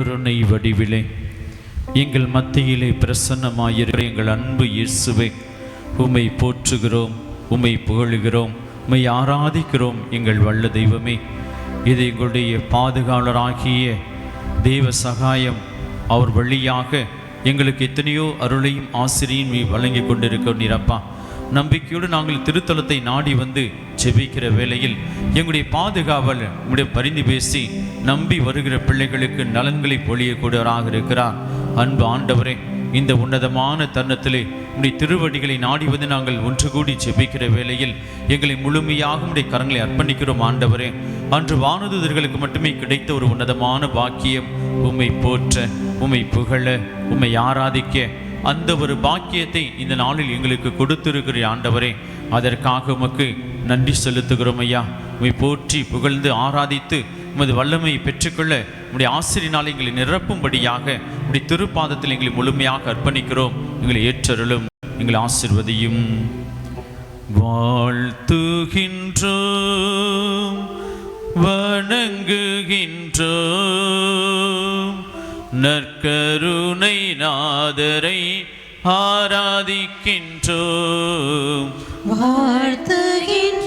கருணை வடிவிலே. எங்கள் மத்தியிலே பிரசன்னமாயிருக்கிற எங்கள் அன்பு இயேசுவை உம்மை போற்றுகிறோம் உம்மை புகழுகிறோம் உம்மை ஆராதிக்கிறோம் எங்கள் வல்ல தெய்வமே. இது எங்களுடைய பாதுகாவலராகிய தெய்வ சகாயம் அவர் வழியாக எங்களுக்கு எத்தனையோ அருளையும் ஆசிரியும் வழங்கி கொண்டிருக்க நீரப்பா நம்பிக்கையோடு நாங்கள் திருத்தலத்தை நாடி வந்து ஜெபிக்கிற வேளையில் எங்களுடைய பாதுகாவல் உங்களுடைய பரிந்து பேசி நம்பி வருகிற பிள்ளைகளுக்கு நலன்களை பொழியக்கூடியவராக இருக்கிறார். அன்பு ஆண்டவரே இந்த உன்னதமான தருணத்திலே உடைய திருவடிகளை நாடிவது நாங்கள் ஒன்று கூடி ஜெபிக்கிற வேளையில் எங்களை முழுமையாக உடைய கரங்களை அர்ப்பணிக்கிறோம் ஆண்டவரே. அன்று வானதுதர்களுக்கு மட்டுமே கிடைத்த ஒரு உன்னதமான பாக்கியம் உம்மை போற்ற உம்மை புகழ உம்மை ஆராதிக்க அந்த ஒரு பாக்கியத்தை இந்த நாளில் எங்களுக்கு கொடுத்திருக்கிற ஆண்டவரே. அதற்காக உமக்கு நன்றி செலுத்துகிறோம் ஐயா. உமை போற்றி புகழ்ந்து ஆராதித்து உமது வல்லமையை பெற்றுக்கொள்ள உடைய ஆசிரியனால் எங்களை நிரப்பும்படியாக உடைய திருப்பாதத்தில் எங்களை முழுமையாக அர்ப்பணிக்கிறோம். எங்களை ஏற்றருளும். எங்களை ஆசிர்வதியும். வாழ்த்துகின்றோ வணங்குகின்றோ நற்கருணை நாதரை ஆராதிக்கின்றோம். வாழ்த்துகின்றோம்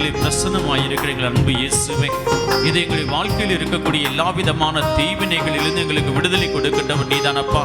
எங்கள் மத்தியிலே பிரசன்னமாயிருக்கிற எங்கள் அன்பு இயேசுவே. இது எங்களுடைய வாழ்க்கையில் இருக்கக்கூடிய எல்லா விதமான தீவினைகளிலிருந்து எங்களுக்கு விடுதலை கொடுக்கின்றவர் நீதானப்பா.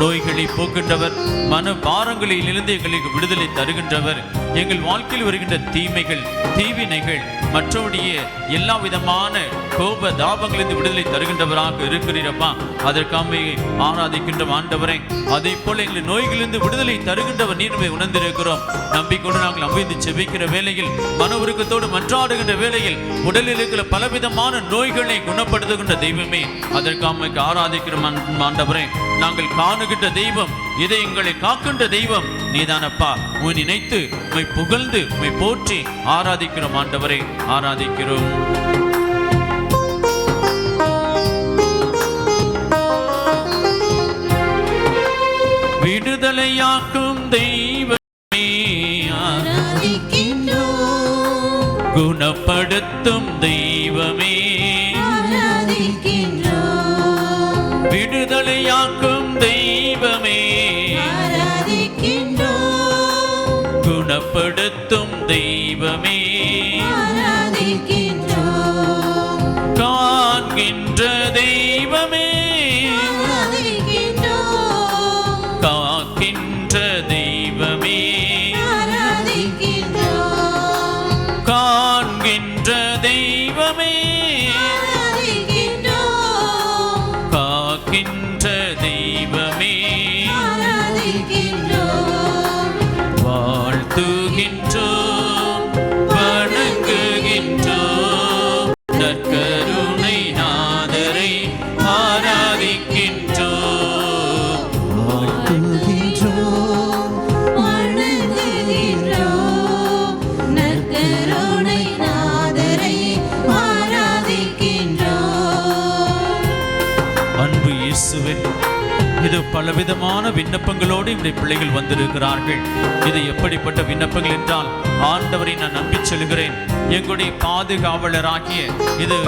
நோய்களை போக்கின்றவர் மன பாரங்களிலிருந்து எங்களுக்கு விடுதலை தருகின்றவர். எங்கள் வாழ்க்கையில் வருகின்ற தீமைகள் தீவினைகள் மற்றவருடைய எல்லா விதமான கோப தாபங்களிலிருந்து விடுதலை தருகின்றவராக இருக்கிறீரப்பா. அதற்காக ஆராதிக்கின்ற ஆண்டவரை அதே போல எங்கள் நோய்களிலிருந்து விடுதலை தருகின்றவர் நீர்மை உணர்ந்திருக்கிறோம். நம்பிக்கொண்டு நாங்கள் அமைந்து செபிக்கிற வேளையில் மன உருக்கத்தோடு மன்றாடுகின்ற வேளையில் உடலில் இருக்கிற பலவிதமான நோய்களை குணப்படுத்துகின்ற தெய்வமே. அதற்கு அம்மைக்கு ஆராதிக்கிற ஆண்- ஆண்டவரே. நாங்கள் காணுகின்ற தெய்வம் இதை எங்களை காக்கின்ற தெய்வம் நீதானப்பா. உன் நினைத்து உம்மை புகழ்ந்து உம்மை போற்றி ஆராதிக்கிறோம் ஆண்டவரே. ஆராதிக்கிறோம். விடுதலையாக்கும் தெய்வம் அன்பு இயேசுவின் இது பலவிதமான விண்ணப்பங்களோடு இவருடைய பிள்ளைகள் வந்திருக்கிறார்கள். இது எப்படிப்பட்ட விண்ணப்பங்கள் என்றால் ஆண்டவரை நான் நம்பி சொல்கிறேன் எங்களுடைய பாதுகாவலராகிய இது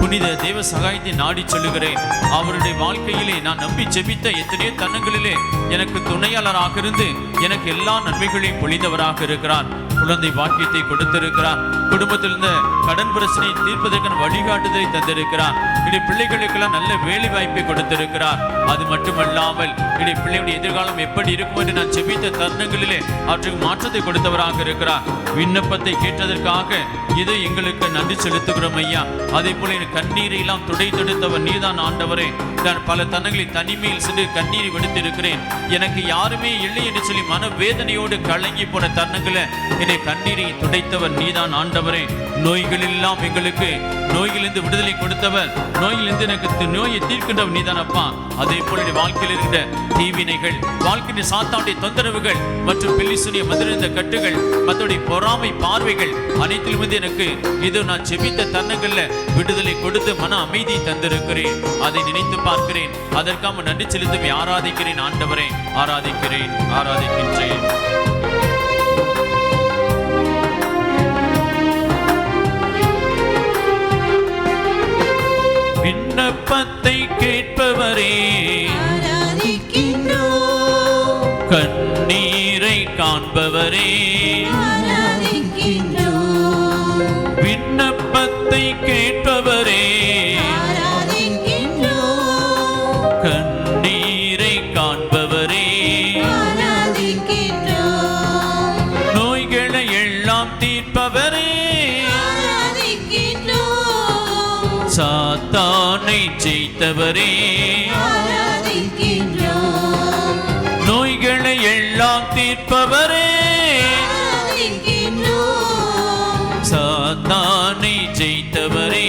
புனித தேவ சகாயத்தை நாடி சொல்லுகிறேன். அவருடைய வாழ்க்கையிலே நான் நம்பி ஜெபித்த எத்தனையோ தன்னங்களிலே எனக்கு துணையாளராக இருந்து எனக்கு எல்லா நன்மைகளையும் பொழிந்தவராக இருக்கிறார். குழந்தை வாக்கியத்தை கொடுத்திருக்கிறார் குடும்பத்தில் இருந்த கடன் பிரச்சனையை தீர்ப்பதற்கான வழிகாட்டுதலை தந்திருக்கிறார் இனி பிள்ளைகளுக்கெல்லாம் நல்ல வேலை வாய்ப்பை கொடுத்திருக்கிறார். அது மட்டுமல்லாமல் இனி பிள்ளைகளுடைய எதிர்காலம் எப்படி இருக்கும் என்று நான் செபித்த தருணங்களிலே அவற்றுக்கு மாற்றத்தை கொடுத்தவராக இருக்கிறார். விண்ணப்பத்தை கேட்டதற்காக இதை எங்களுக்கு நன்றி செலுத்துகிறோம் ஐயா. அதே போல என் கண்ணீரை எல்லாம் துடை தடுத்தவர் நீதான் ஆண்டவரே. நான் பல தன்னங்களில் தனிமையில் சென்று கண்ணீரை விடுத்திருக்கிறேன். எனக்கு யாருமே இல்லை என்று சொல்லி மன வேதனையோடு கலங்கி போன தருணங்களை என்னை கண்ணீரை துடைத்தவர் நீதான் ஆண்டவரே. நோய்கள் எல்லாம் எங்களுக்கு நோய்களிலிருந்து விடுதலை கொடுத்தவர். நோயிலிருந்து எனக்கு நோயை தீர்க்கின்றவர் நீதான் அப்பா. அதே போல வாழ்க்கையில் இருக்கிற தீவினைகள் வாழ்க்கையின் சாத்தாவுடைய தொந்தரவுகள் மற்றும் பில்லிசுனிய மதுரிந்த கட்டுகள் மற்றபடி பொறாமை பார்வைகள் அனைத்திலும் வந்து எனக்கு இது நான் செபித்த தன்னங்கள்ல விடுதலை கொடுத்து மன அமைதி தந்திருக்கிறேன். அதை நினைத்து பார்க்கிறேன். அதற்காக நன்றி செலுத்தி ஆராதிக்கிறேன் ஆண்டவரே. ஆராதிக்கிறேன் ஆராதிக்கின்றேன். காண்பவரே விண்ணப்பத்தை கேட்பவரே கண்ணீரை காண்பவரே. நோய்களை எல்லாம் தீர்ப்பவரே. சாத்தானை ஜெயித்தவரே. நோய்களை எல்லாம் தீர்ப்பவரே. சாத்தானை ஜெயித்தவரே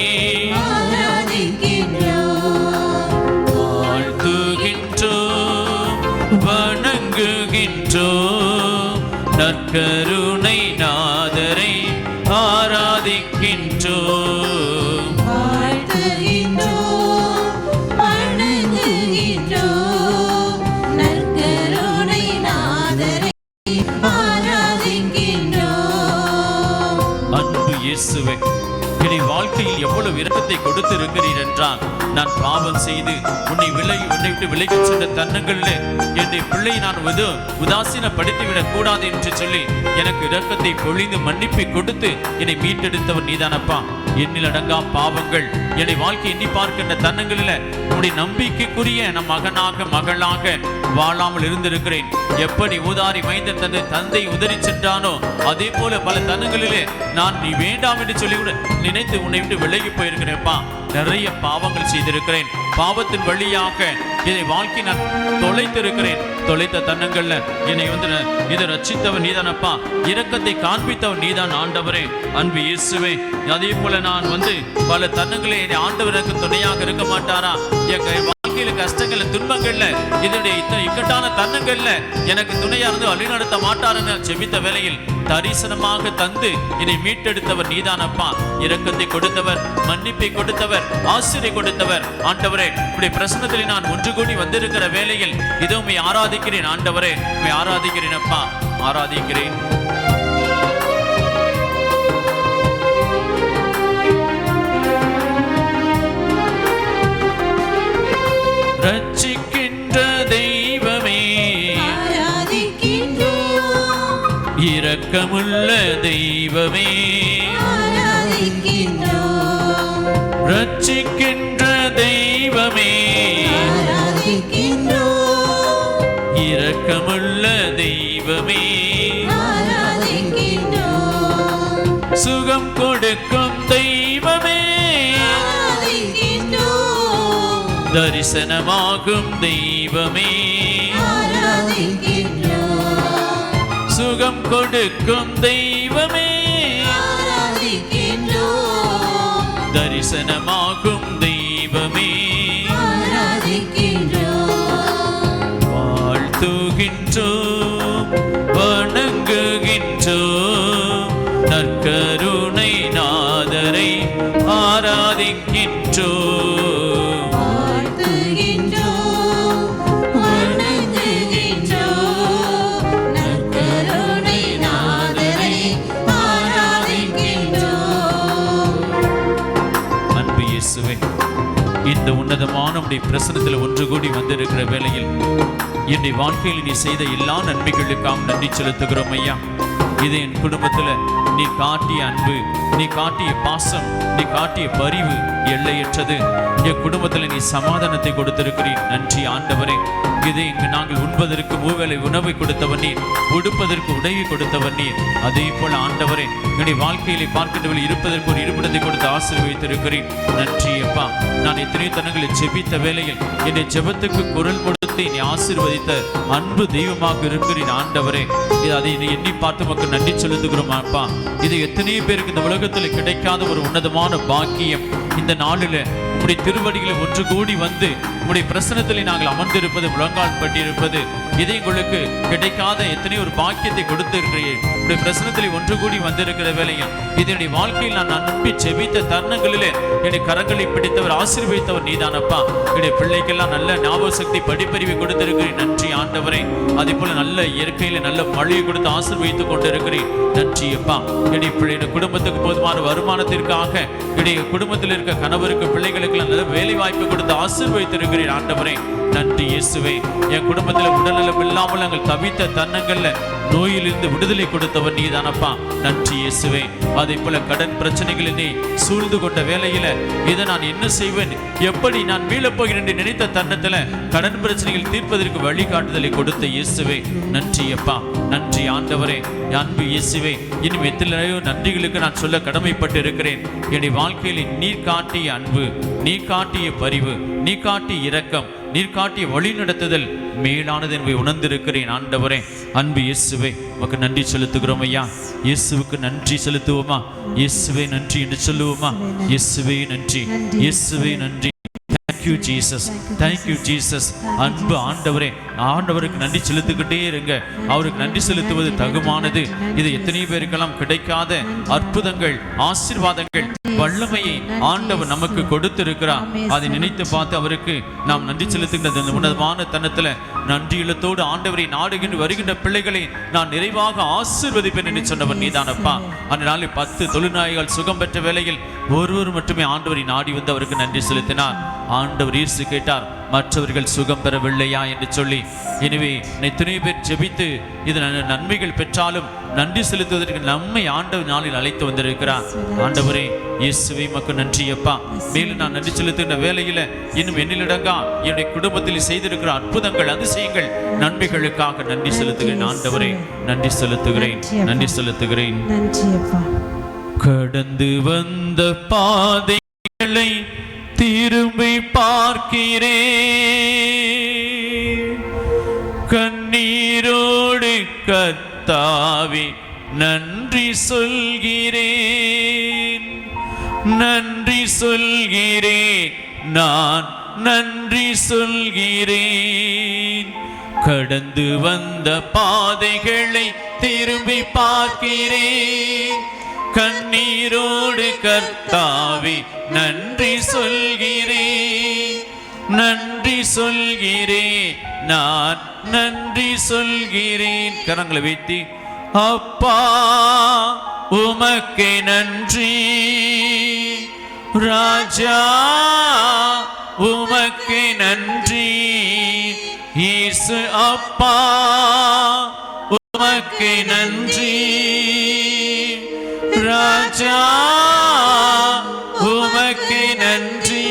எவ்வளவு இரக்கத்தை கொடுத்து இருக்கிறீர் என்றால் நான் பாவம் செய்து உன்னை விலகி உன்னை விட்டு விலகி சென்ற தன்னங்களில் என்னை பிள்ளை நான் உது உதாசீனப்படுத்திவிடக் கூடாது என்று சொல்லி எனக்கு இரக்கத்தை பொழிந்து மன்னிப்பை கொடுத்து என்னை மீட்டெடுத்தவர் நீதானப்பா. எண்ணில் அடங்கா பாவங்கள். என்னை வாழ்க்கை எண்ணி பார்க்கின்ற தன்னங்களில் உன்னுடைய நம்பிக்கைக்குரிய நம் மகனாக மகளாக வாழாமல் இருந்திருக்கிறேன். எப்படி ஊதாரி மைந்த தந்தை தந்தை உதறி சென்றானோ அதே போல பல தன்னங்களிலே நான் நீ வேண்டாம் என்று சொல்லி நினைத்து உன்னை விட்டு விலகி போயிருக்கிறேப்பா நிறைய பாவங்கள் செய்திருக்கிறேன். பாவத்தின் வழியாக இதை வாழ்க்கை நான் தொலைத்திருக்கிறேன். தொலைத்த தன்னங்கள்ல என்னை வந்து இதை ரச்சித்தவன் நீதானப்பா. இரக்கத்தை காண்பித்தவன் நீதான் ஆண்டவரே. அன்பு இயேசுவே அதே போல நான் வந்து பல தன்னங்களே என்னை ஆண்டவருக்கு துணையாக இருக்க மாட்டாரா? என் வாழ்க்கையில கஷ்டங்கள்ல துன்பங்கள்ல இதனுடைய இத்தனை இக்கட்டான தன்னங்கள்ல எனக்கு துணையா இருந்து வழிநடத்த மாட்டாருன்னு செபித்த வேளையில் தரிசனமாக தந்து என்னை மீட்டெடுத்தவர் நீதானப்பா. இரக்கத்தை கொடுத்தவர் மன்னிப்பை கொடுத்தவர் ஆசிரியை கொடுத்தவர். ஆண்டவரே இப்படி பிரசனத்தில் நான் ஒன்று கூடி வந்திருக்கிற வேளையில் இதோ உம்மை ஆராதிக்கிறேன். ஆண்டவரே உம்மை ஆராதிக்கிறேன் அப்பா. ஆராதிக்கிறேன். ரட்சிக்கின்ற தெய்வமே. இரக்கமுள்ள தெய்வமே. தரிசனமாகும் தெய்வமே. சுகம் கொடுக்கும் தெய்வமே. தரிசனமாகும் தெய்வமே. வாழ்த்துகின்றோம் வணங்குகின்றோம். நற்கருணை நாதரை ஆராதிக்கின்றோம். உன்னதமான உடைய பிரசனத்தில் ஒன்று கூடி வந்திருக்கிற வேளையில் என்னுடைய வாழ்க்கையில் நீ செய்த எல்லா நன்மைகளுக்காகவும் நன்றி செலுத்துகிறோம் ஐயா. இது என் குடும்பத்துல நீ காட்டிய அன்பு நீ காட்டிய பாசம் நீ காட்டிய பரிவு எல்லையற்றது. என் குடும்பத்தில் நீ சமாதானத்தை கொடுத்திருக்கிறீர். நன்றி ஆண்டவரே. இதை இங்கு நாங்கள் உண்பதற்கு மூவேளை உணவை கொடுத்தவர் நீர் உடுப்பதற்கு உடையை கொடுத்தவர் நீர். அதே போல ஆண்டவரே என்னுடைய வாழ்க்கையிலே பார்க்கின்றவர்கள் இருப்பதற்கு ஒரு இருப்பிடத்தை கொடுத்து ஆசீர்வதித்திருக்கிறேன் நன்றி அப்பா. நான் எத்தனையோ தனங்களை ஜெபித்த வேளையில் என்னை ஜெபத்துக்கு குரல் கொடுத்து என்னை ஆசீர்வதித்த அன்பு தெய்வமாக இருக்கிறேன் ஆண்டவரே. இது அதை எண்ணி பார்த்து மக்கள் நன்றி செலுத்துகிறோம் அப்பா. இது எத்தனையோ பேருக்கு இந்த உலகத்தில் கிடைக்காத ஒரு உன்னதமான பாக்கியம். இந்த நாளில் உடைய திருவடிகளை ஒன்று கூடி வந்து உடைய பிரசனத்திலே நாங்கள் அமர்ந்திருப்பது முழங்கால் பட்டிருப்பது இது எங்களுக்கு கிடைக்காத எத்தனையோ ஒரு பாக்கியத்தை கொடுத்து உடைய பிரசனத்திலே ஒன்று கூடி வந்திருக்கிற வேளையில் இதனுடைய வாழ்க்கையில் நான் நம்பி செபித்த தருணங்களிலே என்னுடைய கரங்களை பிடித்தவர் ஆசீர்வதித்தவர் நீதானப்பா. என்னுடைய பிள்ளைக்கெல்லாம் நல்ல ஞாபக சக்தி படிப்பறிவை கொடுத்திருக்கிறேன். நன்றி ஆண்டவரே. அதே போல நல்ல இயற்கையில நல்ல மழையை கொடுத்து ஆசீர்வதித்துக் கொண்டிருக்கிறேன். நன்றி அப்பா என்னுடைய பிள்ளை குடும்பத்துக்கு போதுமான வருமானத்திற்காக என்னுடைய குடும்பத்தில் இருக்க கணவருக்கு பிள்ளைகள் பிள்ளைகளுக்கு நல்ல வேலை வாய்ப்பு கொடுத்து ஆசீர்வதித்திருக்கிறேன் ஆண்டவரே. நன்றி இயேசுவே. என் குடும்பத்தில் உடல்நலம் இல்லாமல் நாங்கள் தவித்த தன்னங்கள்ல நோயிலிருந்து விடுதலை கொடுத்தவர் நீதானப்பா. நன்றி இயேசுவே. அதே போல கடன் பிரச்சனைகளை நீ சூழ்ந்து கொண்ட வேலையில இதை நான் என்ன செய்வேன்? எப்படி நான் மீளப் போகிறேன் என்று நினைத்த தருணத்துல கடன் பிரச்சனைகள் தீர்ப்பதற்கு வழிகாட்டுதலை கொடுத்த இயேசுவே. நன்றி அப்பா. நன்றி ஆண்டவரே. அன்பு இயேசுவே. இன்னும் எத்தனையோ நன்றிகளுக்கு நான் சொல்ல கடமைப்பட்டு இருக்கிறேன். என்னுடைய வாழ்க்கையில் நீர் காட்டிய அன்பு நீ காட்டிய பரிவு நீ காட்டிய இரக்கம் நீர் காட்டிய வழி நடத்துதல் மேலானது என்பதை உணர்ந்திருக்கிறேன் ஆண்டவரே. அன்பு இயேசுவே உமக்கு நன்றி செலுத்துகிறோம் ஐயா. இயேசுவுக்கு நன்றி செலுத்துவோமா? இயேசுவே நன்றி என்று சொல்லுவோமா? இயேசுவே நன்றி. இயேசுவே நன்றி. தேங்க்யூ ஜீசஸ் தேங்க்யூ ஜீசஸ் அன்பு ஆண்டவரே ஆண்டவருக்கு நன்றி செலுத்திக்கிட்டே இருங்க. அவருக்கு நன்றி செலுத்துவது தகுமானது. இது எத்தனை பேருக்கெல்லாம் கிடைக்காத அற்புதங்கள் ஆசிர்வாதங்கள் வல்லமையை ஆண்டவர் நமக்கு கொடுத்திருக்கிறார். அதை நினைத்து பார்த்து அவருக்கு நாம் நன்றி செலுத்துகின்ற அந்த உன்னதமான தனத்தில் நன்றியுள்ளத்தோடு ஆண்டவரை நாடுகின்ற வருகின்ற பிள்ளைகளை நான் நிறைவாக ஆசிர்வதிப்பேன் என்று சொன்னவர் நீதானப்பா. அந்த நாளில் பத்து தொழில்நாய்கள் சுகம் பெற்ற வேளையில் ஒருவர் மட்டுமே ஆண்டவரை நாடி வந்து அவருக்கு நன்றி செலுத்தினார். ஆண்டவர் ஈர்த்து கேட்டார் மற்றவர்கள் சுகம் பெறவில்லையா? என்று சொல்லி எனவே எத்தனை பேர் ஜெபித்து இது நன்- நன்மைகள் பெற்றாலும் நன்றி செலுத்துவதற்கு நம்மை ஆண்டவர் நாளில் அழைத்து வந்திருக்கிறார். ஆண்டவரே இயேசுவை மக்கள் நன்றி அப்பா. மேலும் நான் நன்றி செலுத்துகின்ற வேலையில இன்னும் எண்ணிலடங்கா என்னுடைய குடும்பத்தில் செய்திருக்கிற அற்புதங்கள் அதிசயங்கள் நன்மைகளுக்காக நன்றி செலுத்துகிறேன். ஆண்டவரே நன்றி செலுத்துகிறேன் நன்றி செலுத்துகிறேன். கடந்து வந்த பாதைகளை திரும்பி பார்க்கிறேன் கண்ணீரோடு கத்தாவி நன்றி சொல்கிறேன். நன்றி சொல்கிறேன் நான் நன்றி சொல்கிறேன். கடந்து வந்த பாதைகளை திரும்பி பார்க்கிறேன். கண்ணீரோடு கர்த்தாவே நன்றி சொல்கிறே நன்றி சொல்கிறேன் நான் நன்றி சொல்கிறேன். கரங்களை வைத்தி அப்பா உமக்கு நன்றி. ராஜா உமக்கு நன்றி. ஈசு அப்பா உமக்கு நன்றி. ராஜா உமக்கு நன்றி.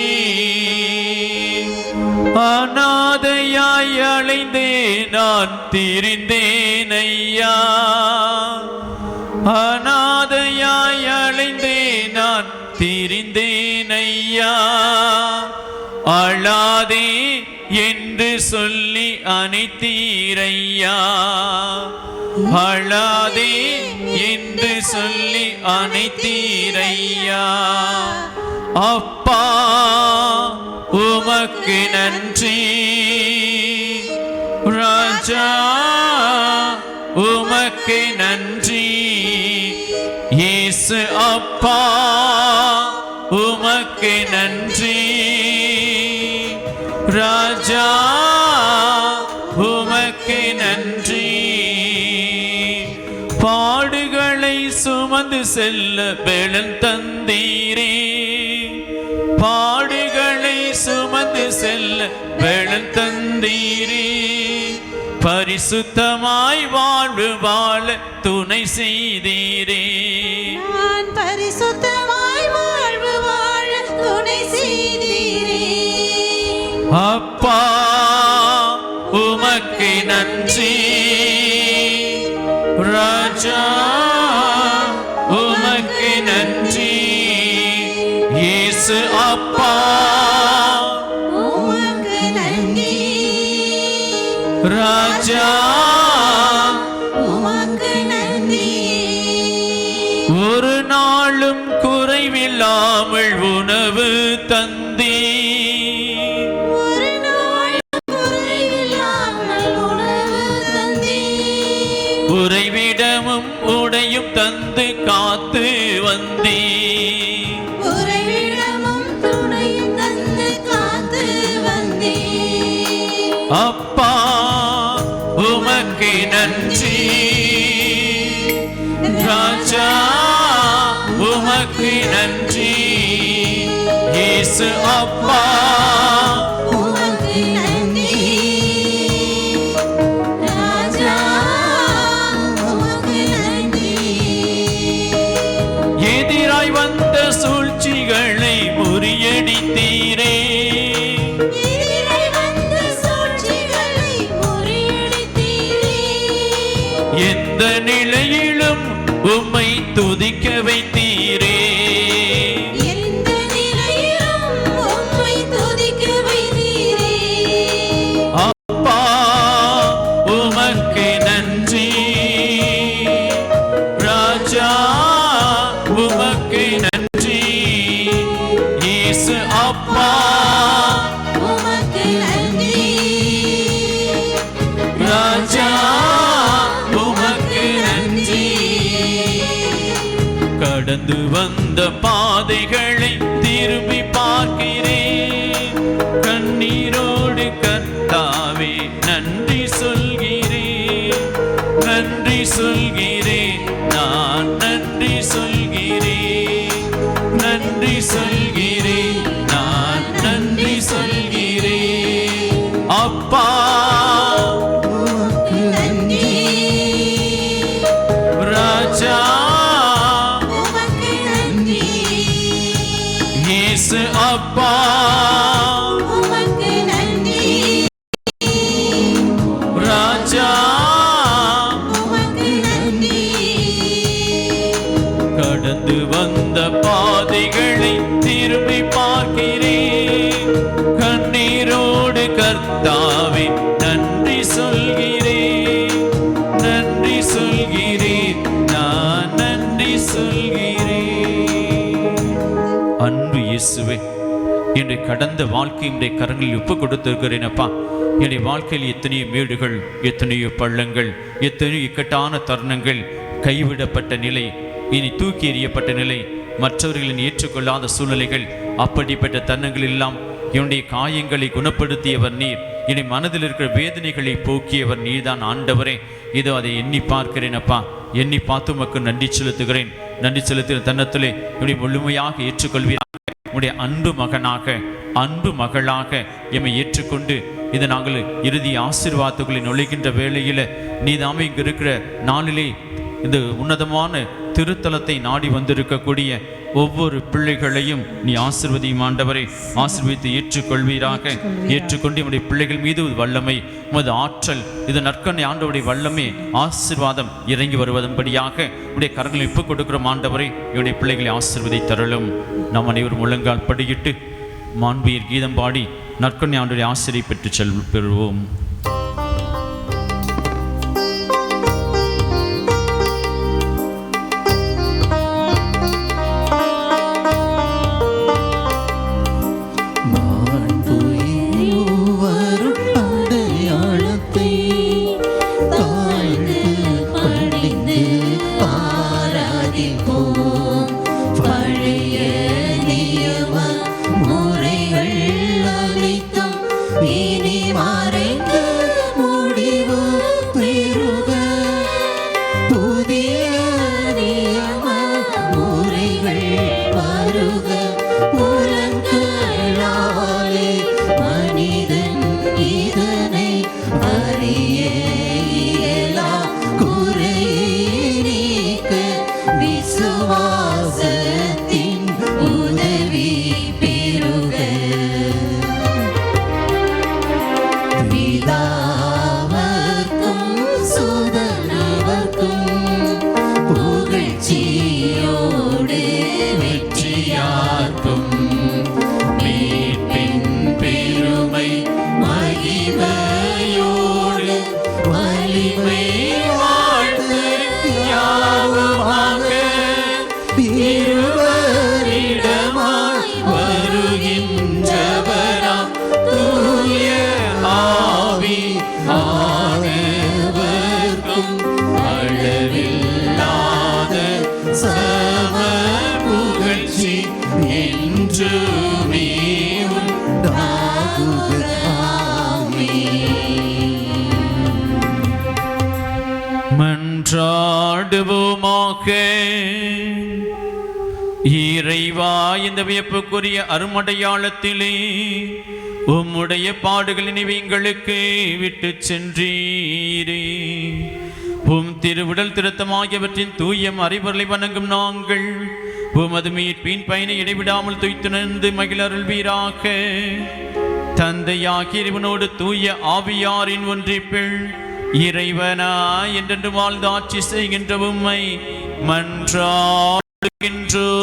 அநாதையாய் அலைந்தே நான் திரிந்தேன் ஐயா. அநாதையாய் அலைந்தே நான் திரிந்தேன் ஐயா. அழாதே என்று சொல்லி அனைத்தீரையா அழாதே என்று சொல்லி அனைத்தீரையா அப்பா உமக்கு நன்றி. ராஜா உமக்கு நன்றி. இயேசு அப்பா உமக்கு நன்றி. பெலன் தந்தீரே. பாடுகளை சுமந்து செல்ல பெலன் தந்தீரே. பரிசுத்தமாய் வாழ்வு வாழ துணை செய்தீரே. நான் பரிசுத்தமாய் வாழ்வு வாழ துணை செய்தீரே. வந்தீ அப்பா உமக்கு நன்றி. ராஜா உமக்கு நன்றி. இயேசு அப்பா நிலையிலும் உம்மை துதிக்க வைத்தீரே. கண்ணீரோடு கர்த்தாவே நன்றி சொல்கிறேன் நன்றி சொல்கிறேன் நான் நன்றி சொல்கிறேன். அன்பு இயேசுவே என்னுடைய கடந்த வாழ்க்கை வாழ்க்கையினுடைய கரங்களில் ஒப்பு கொடுத்திருக்கிறேனப்பா என்னுடைய வாழ்க்கையில் எத்தனையோ மேடுகள் எத்தனையோ பள்ளங்கள் எத்தனையோ இக்கட்டான தருணங்கள் கைவிடப்பட்ட நிலை இனி தூக்கி எறியப்பட்ட நிலை மற்றவர்களின் ஏற்றுக்கொள்ளாத சூழ்நிலைகள் அப்படிப்பட்ட தருணங்கள் எல்லாம் என்னுடைய காயங்களை குணப்படுத்தியவர் நீர். இனி மனதில் இருக்கிற வேதனைகளை போக்கியவர் நீர்தான் ஆண்டவரே. இதோ அதை எண்ணி பார்க்கிறேன் அப்பா. எண்ணி பார்த்து உமக்கு நன்றி செலுத்துகிறேன். நன்றி செலுத்துகிற தன்னத்திலே என்னுடைய முழுமையாக ஏற்றுக்கொள்வீர். உடைய அன்பு மகனாக அன்பு மகளாக எம்மை ஏற்றுக்கொண்டு இதை நாங்கள் இறுதி ஆசீர்வாதங்களை நுழைகின்ற வேளையில் நீதாமே இங்கே இருக்கிற நாளிலே இந்த உன்னதமான திருத்தலத்தை நாடி வந்திருக்கக்கூடிய ஒவ்வொரு பிள்ளைகளையும் நீ ஆசிர்வதியும் ஆண்டவரை. ஆசீர்வதித்து ஏற்றுக்கொள்வீராக. ஏற்றுக்கொண்டு நம்முடைய பிள்ளைகள் மீது வல்லமை உமது ஆற்றல் இது நற்கண்ணை ஆண்டவருடைய வல்லமை ஆசீர்வாதம் இறங்கி வருவதன்படியாக உடைய கரங்களை ஒப்புக் கொடுக்கிறோம் ஆண்டவரை. என்னுடைய பிள்ளைகளை ஆசீர்வதி தரலும். நம் அனைவரும் முழங்கால் படியிட்டு மாண்பியர் கீதம் பாடி நற்கண்ணை ஆண்டுடைய ஆசிரியை பெற்று செல் பெறுவோம். ஆனவர்க்கும் அளவில்லாத சம புகழ்ச்சி என்று மன்றாடுவோமாக. இறைவா இந்த வியப்புக்குரிய அருமடையாளத்திலே உம்முடைய பாடுகள் எங்களுக்கு விட்டு சென்றீரே. உம் திருவிடல் திருத்தமாகியவற்றின் தூயம் அறிவர்களை வணங்கும் நாங்கள். உமது மீட்பின் பயனை இடைவிடாமல் துய்த்துணர்ந்து மகிழருள்வீராக. தந்தையாகிய இறைவனோடு தூய ஆவியாரின் ஒன்றிப்பில் இறைவனா என்றென்று வாழ்ந்து ஆட்சி செய்கின்ற உம்மை மன்றாடுகின்றோ